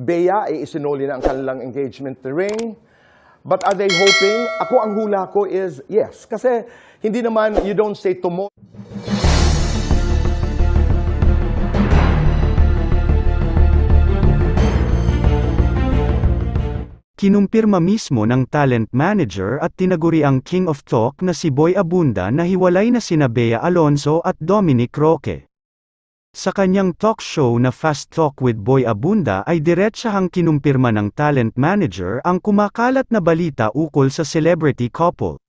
Bea ay isinuli na ang kanilang engagement ring. But are they hoping? Ako ang hula ko is yes. Kasi hindi naman you don't say tomorrow. Kinumpirma mismo ng talent manager at tinaguri ang King of Talk na si Boy Abunda na hiwalay na sina Bea Alonzo at Dominic Roque. Sa kanyang talk show na Fast Talk with Boy Abunda ay diretsahang kinumpirma ng talent manager ang kumakalat na balita ukol sa celebrity couple.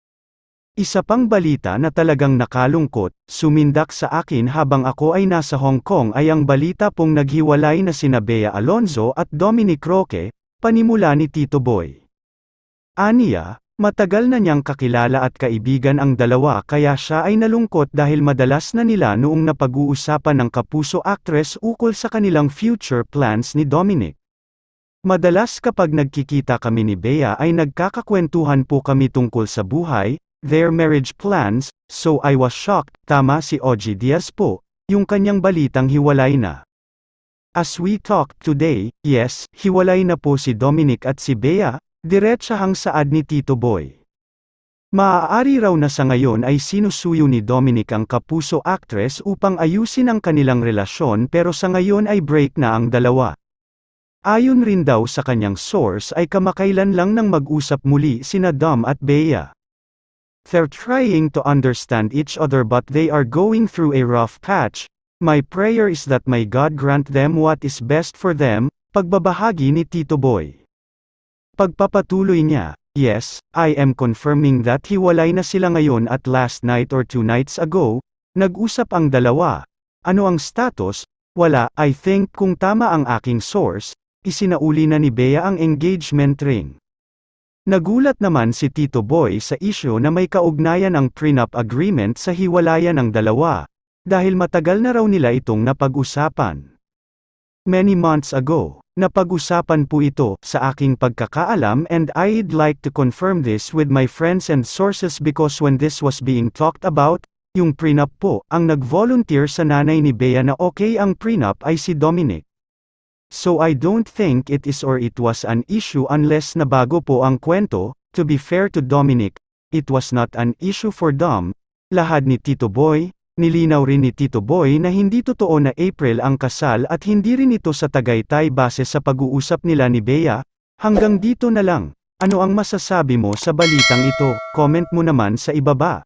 Isa pang balita na talagang nakalungkot, sumindak sa akin habang ako ay nasa Hong Kong ay ang balita pong naghiwalay na sina Bea Alonzo at Dominic Roque, panimula ni Tito Boy. Aniya, matagal na niyang kakilala at kaibigan ang dalawa kaya siya ay nalungkot dahil madalas na nila noong napag-uusapan ng kapuso actress ukol sa kanilang future plans ni Dominic. Madalas kapag nagkikita kami ni Bea ay nagkakakwentuhan po kami tungkol sa buhay, their marriage plans, so I was shocked, tama si Ogie Diaz po, yung kanyang balitang hiwalay na. As we talk today, yes, hiwalay na po si Dominic at si Bea, diretsahang saad ni Tito Boy. Maaari raw na sa ngayon ay sinusuyo ni Dominic ang kapuso actress upang ayusin ang kanilang relasyon pero sa ngayon ay break na ang dalawa. Ayon rin daw sa kanyang source ay kamakailan lang nang mag-usap muli sina Dom at Bea. They're trying to understand each other but they are going through a rough patch, My prayer is that my God grant them what is best for them, pagbabahagi ni Tito Boy. Pagpapatuloy niya, Yes, I am confirming that hiwalay na sila ngayon at last night or two nights ago, nag-usap ang dalawa. Ano ang status? Wala, I think kung tama ang aking source, isinauli na ni Bea ang engagement ring. Nagulat naman si Tito Boy sa isyo na may kaugnayan ang prenup agreement sa hiwalayan ng dalawa, dahil matagal na raw nila itong napag-usapan. Many months ago, napag-usapan po ito sa aking pagkakaalam and I'd like to confirm this with my friends and sources because when this was being talked about, yung prenup po, ang nag-volunteer sa nanay ni Bea na okay ang prenup ay si Dominic. So I don't think it is or it was an issue unless nabago po ang kwento, to be fair to Dominic, it was not an issue for Dom, lahad ni Tito Boy, Nilinaw rin ni Tito Boy na hindi totoo na April ang kasal at hindi rin ito sa Tagaytay base sa pag-uusap nila ni Bea. Hanggang dito na lang. Ano ang masasabi mo sa balitang ito? Comment mo naman sa ibaba.